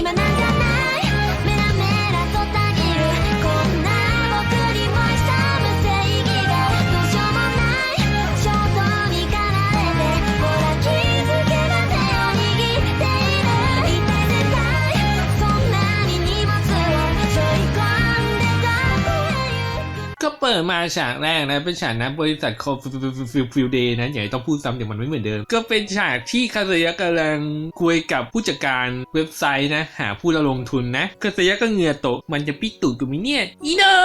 今なん ปิดมาฉากแรกนะเป็นฉากนะบริษัทโคฟิลฟิลฟิลเดย์นะอย่าให้ต้องพูดซ้ำเดี๋ยวมันไม่เหมือนเดิม ก็เป็นฉากที่คาซยะกำลังคุยกับผู้จัดการเว็บไซต์นะหาผู้ระลงทุนนะคาซยะก็เหงื่อตกมันจะปิกตูดกูมิเนี่ยอีเดอ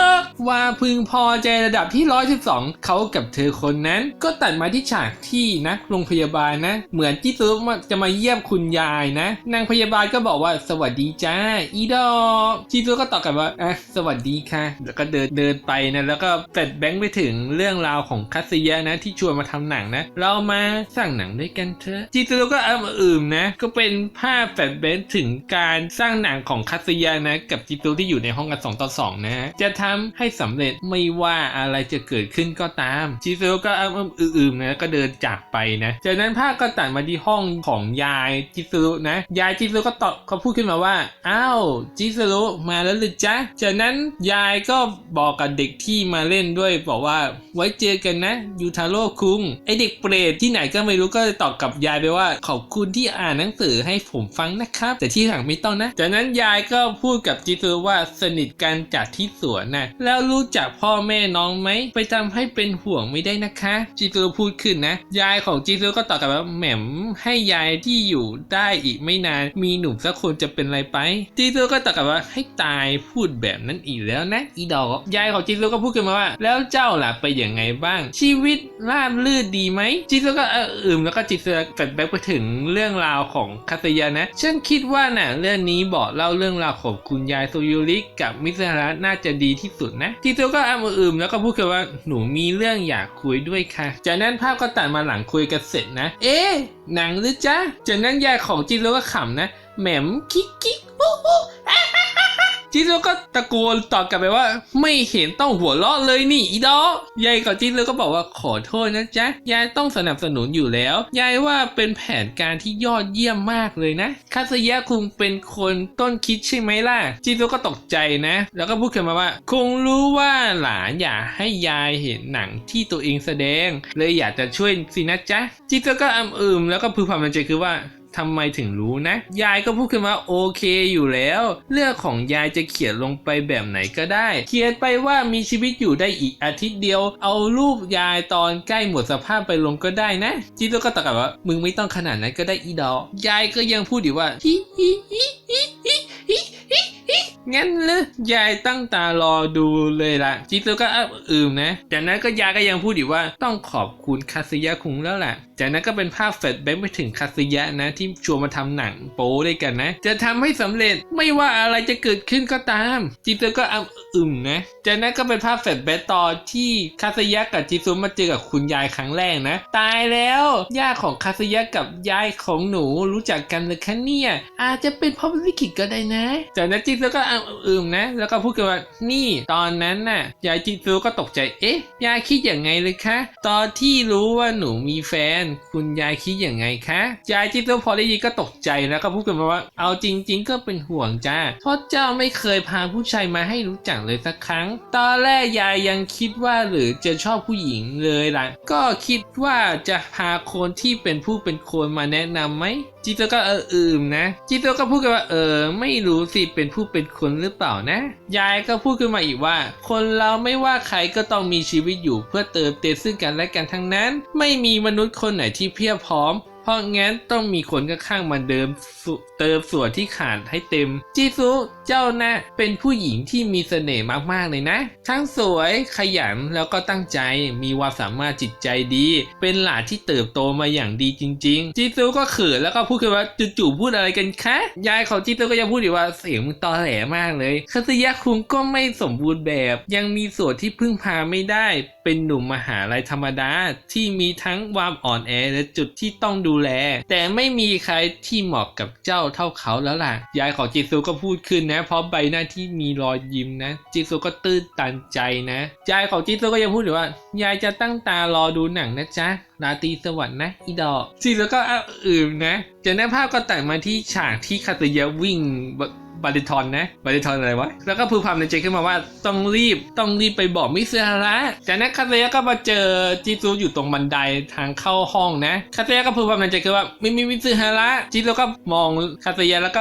ว่าพึงพอใจระดับที่ 112 เขากับเธอคนนั้น ก็ตัดมาที่ฉากที่นะโรงพยาบาลนะ เหมือนที่ซูมาจะมาเยี่ยมคุณยายนะ นางพยาบาลก็บอกว่าสวัสดีจ้าอีดอกจิซูก็ตอบกลับว่าอะสวัสดีค่ะ แล้วก็เดินเดินไปนะแล้วก็แฟลชแบงค์ไปถึงเรื่องราวของคัสยะนะที่ชวนมาทำหนังนะ เรามาสร้างหนังด้วยกันเถอะจิซูก็อ้ำอื่มนะ ก็เป็นภาพแฟลชแบงค์ถึงการสร้างหนังของคัสยะนะ กับจิซูที่อยู่ในห้องกัน2ต่อ2นะฮะจะทำให้สำเร็จไม่ว่าอะไรจะเกิดขึ้นก็ตาม จิซูก็อ้ำอื่มนะก็เดินจากไปนะ จากนั้นภาพก็ตัดมาที่ห้องของยายจิซูนะ ยายจิซูก็ตอบเขาพูดขึ้นมาว่าอ้าวจิซูมาแล้วหรือจ๊ะจากนั้นยายก็บอกกับเด็กที่มาเล่นด้วยบอกว่าไว้เจอกันนะยูทาโร่คุงไอเด็กเปรตที่ไหนก็ไม่รู้ก็ตอบกับยายไปว่า ขอบคุณที่อ่านหนังสือให้ผมฟังนะครับ แต่ที่หลังไม่ต้องนะ จากนั้นยายก็พูดกับจิซูว่าสนิทกันจากที่สวนนะแล้วรู้จักพ่อแม่น้องไหมไปทำให้เป็นห่วงไม่ได้นะคะ จิซูพูดขึ้นนะ ยายของจิซูก็ตอบกลับว่าแหม่มให้ยายที่อยู่ได้อีกไม่นาน มีหนุ่มสักคนจะเป็นไรไปจิซูก็ตอบกลับว่าให้ตายพูดแบบนั้นอีกแล้วนะอีดอกยายของจิซูก็พูดขึ้นมาว่า แล้วเจ้าล่ะไปอย่างไงบ้าง ชีวิตราบลื่นดีไหมจิซูก็เอออืมแล้วก็จิซูแฟลชแบ็กไปถึงเรื่องราวของคาตยานะฉันคิดว่าน่ะเรื่องนี้บอกเล่าเรื่องราวของคุณยายโซยูริกับมิสระน่าจะดีที่สุดนะจิซูก็อ้าอืมแล้วก็พูดกันว่าหนูมีเรื่องอยากคุยด้วยค่ะ จากนั้นภาพก็ตัดมาหลังคุยกันเสร็จนะ เอ๊ะหนังหรือจ๊ะจากนั้นยายของจิซูก็ขำนะแหม่มคิกคิกฮู้ฮู้อะ ฮ่าฮ่าฮ่าจิซูก็ตะโกนตอบกลับไปว่า ไม่เห็นต้องหัวเราะเลยนี่อีดอกยายกับจิซูก็บอกว่าขอโทษนะจ๊ะยายต้องสนับสนุนอยู่แล้วยายว่าเป็นแผนการที่ยอดเยี่ยมมากเลยนะคาสยะคุงเป็นคนต้นคิดใช่ไหมล่ะ จิซูก็ตกใจนะ แล้วก็พูดขึ้นมาว่า คงรู้ว่าหลานอยากให้ยายเห็นหนังที่ตัวเองแสดง เลยอยากจะช่วยสินะจ๊ะจิซูก็อำอึมแล้วก็พึมพำในใจคือว่า ทำไมถึงรู้นะ ยายก็พูดขึ้นมาโอเคอยู่แล้ว เรื่องของยายจะเขียนลงไปแบบไหนก็ได้ เขียนไปว่ามีชีวิตอยู่ได้อีกอาทิตย์เดียว เอารูปยายตอนใกล้หมดสภาพไปลงก็ได้นะ จิโร่ก็ตะกับว่ามึงไม่ต้องขนาดนั้นก็ได้อีดอกยายก็ยังพูดอีกว่าฮิฮิฮิ งั้นเลยยายตั้งตารอดูเลยล่ะ จิโร่ก็อืมนะจากนั้นก็ยายก็ยังพูดอยู่ว่าต้องขอบคุณคาสยะคุงแล้วแหละจากนั้นก็เป็นภาพแฟลชแบ็กไปถึงคาสยะนะ ที่ชวนมาทำหนังโป๊ด้วยกันนะ จะทำให้สำเร็จไม่ว่าอะไรจะเกิดขึ้นก็ตาม จิโร่ก็อ้าอึมนะจากนั้นก็เป็นภาพแฟลชแบ็กตอนที่คาสยะกับจิซุมาเจอกับคุณยายครั้งแรกนะ ตายแล้วย่าของคาสยะกับยายของหนูรู้จักกันเลยคะเนี่ยอาจจะเป็นเพราะลิขิตก็ได้นะ จากนั้นจิซุก็อ้าอึมนะ แล้วก็พูดกันว่านี่ตอนนั้นน่ะยายจิซุก็ตกใจเอ๊ะยายคิดอย่างไงเลยคะตอนที่รู้ว่าหนูมีแฟน คุณยายคิดอย่างไงคะยายจิซุพอได้ยินก็ตกใจแล้วก็พูดกันมาว่า เอาจริง ๆ ก็เป็นห่วงจ้าเพราะเจ้าไม่เคยพาผู้ชายมาให้รู้จักเลยสักครั้ง ตอนแรกยายยังคิดว่าหรือจะชอบผู้หญิงเลยล่ะก็คิดว่าจะพาคนที่เป็นผู้เป็นคนมาแนะนำไหม จิโตก็เอออืมนะ จิโตก็พูดกันว่าเออ ไม่รู้สิเป็นผู้เป็นคนหรือเปล่านะ ยายก็พูดขึ้นมาอีกว่า คนเราไม่ว่าใครก็ต้องมีชีวิตอยู่เพื่อเติมเต็มซึ่งกันและกันทั้งนั้น ไม่มีมนุษย์คนไหนที่เพียบพร้อม เพราะงั้นต้องมีคนข้างๆมาเดิมเติมส่วนที่ขาดให้เต็มจิซุเจ้าน่ะเป็นผู้หญิงที่มีเสน่ห์มากๆเลยนะ ทั้งสวยขยันแล้วก็ตั้งใจมีความสามารถจิตใจดี เป็นหลานที่เติบโตมาอย่างดีจริง ๆจิซุก็เขินแล้วก็พูดขึ้นว่าจู่ๆพูดอะไรกันคะยายของจิซุก็ยังพูดอยู่ว่าเสียงมึงตอแหลมากเลยคาสยะคุงก็ไม่สมบูรณ์แบบ ยังมีส่วนที่พึ่งพาไม่ได้ เป็นหนุ่มมหาลัยธรรมดาที่มีทั้งความอ่อนแอและจุดที่ต้องดูแล แต่ไม่มีใครที่เหมาะกับเจ้าเท่าเขาแล้วล่ะ ยายของจิซูก็พูดขึ้นนะ พร้อมใบหน้าที่มีรอยยิ้มนะ จิซูก็ตื้นตันใจนะ ยายของจิซูก็ยังพูดอยู่ว่า ยายจะตั้งตารอดูหนังนะจ๊ะราตรีสวัสดิ์นะอีดอกจิซูก็อ้าอื่นะจากนั้นภาพก็แตัดมาที่ฉากที่คาตยะวิ่ง บาริทอนนะบาริทอนอะไรวะแล้วก็พูดความในใจขึ้นมาว่าต้องรีบต้องรีบไปบอกมิสเซฮาระจากนั้นคาเซยก็มาเจอจิซูอยู่ตรงบันไดทางเข้าห้องนะคาเซยก็พูดความในใจคือว่าไม่มีมิสเซฮาระจิซูก็มองคาเซยแล้วก็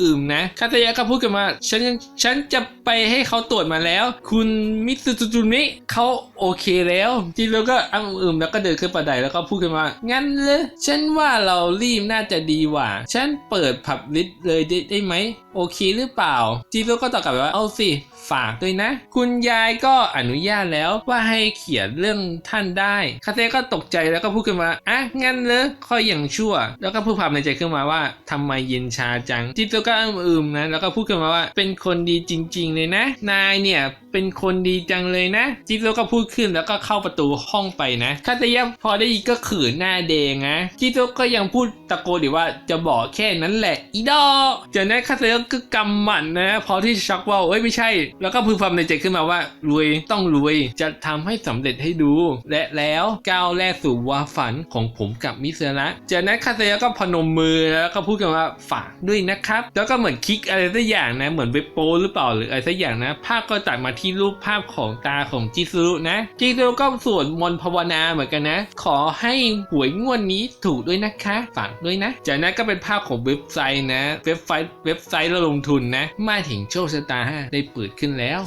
อึมๆนะคาเซยก็พูดกันมาฉันฉันจะไปให้เขาตรวจมาแล้ว คุณมิสซูจูมิ เขาโอเคแล้วจิซูก็อึมๆแล้วก็เดินขึ้นบันไดแล้วก็พูดกันมา งั้นเลยฉันว่าเรารีบน่าจะดีกว่า ฉันเปิดผับลิสเลยได้ได้ไหม โอเคหรือเปล่า จีโร่ก็ตอบกลับไปว่า เอาสิฝากด้วยนะ คุณยายก็อนุญาตแล้วว่าให้เขียนเรื่องท่านได้ คาเต้ก็ตกใจแล้วก็พูดขึ้นมา อะ งั้นเลยค่อยอย่างชั่ว แล้วก็พูดความในใจขึ้นมาว่าทำไมเย็นชาจัง จิโร่ก็อึมๆนะ แล้วก็พูดขึ้นมาว่า เป็นคนดีจริง ๆ เลยนะ นายเนี่ยเป็นคนดีจังเลยนะ จิโร่ก็พูดขึ้นแล้วก็เข้าประตูห้องไปนะคาเตยะพอได้ยินก็ขืนหน้าแดงนะจิโร่ก็ยังพูดตะโกนอีกว่าจะบอกแค่นั้นแหละอีดอกจากนั้นคาเตยะก็กำหมัดนะพอที่ชักว่าเอ้ยไม่ใช่ แล้วก็พึมพำในใจขึ้นมาว่ารวยต้องรวยจะทำให้สำเร็จให้ดู และแล้วก้าวแรกสู่วาฝันของผมกับมิสระจากนั้นคาเตยะก็พนมมือแล้วก็พูดกันว่าฝากด้วยนะครับ แล้วก็เหมือนคลิกอะไรสักอย่างนะเหมือนเว็บโปหรือเปล่าหรืออะไรสักอย่างนะ ภาพก็ตัดมาที่รูปภาพของตาของจิซุรุนะจิซุรุก็สวดมนต์ภาวนาเหมือนกันนะ ขอให้หวยงวดนี้ถูกด้วยนะคะฝากด้วยนะ จากนั้นก็เป็นภาพของเว็บไซต์นะ เว็บไซต์เว็บไซต์ระลงทุนนะมาถึงโชคชะตาได้เปิดขึ้นแล้ว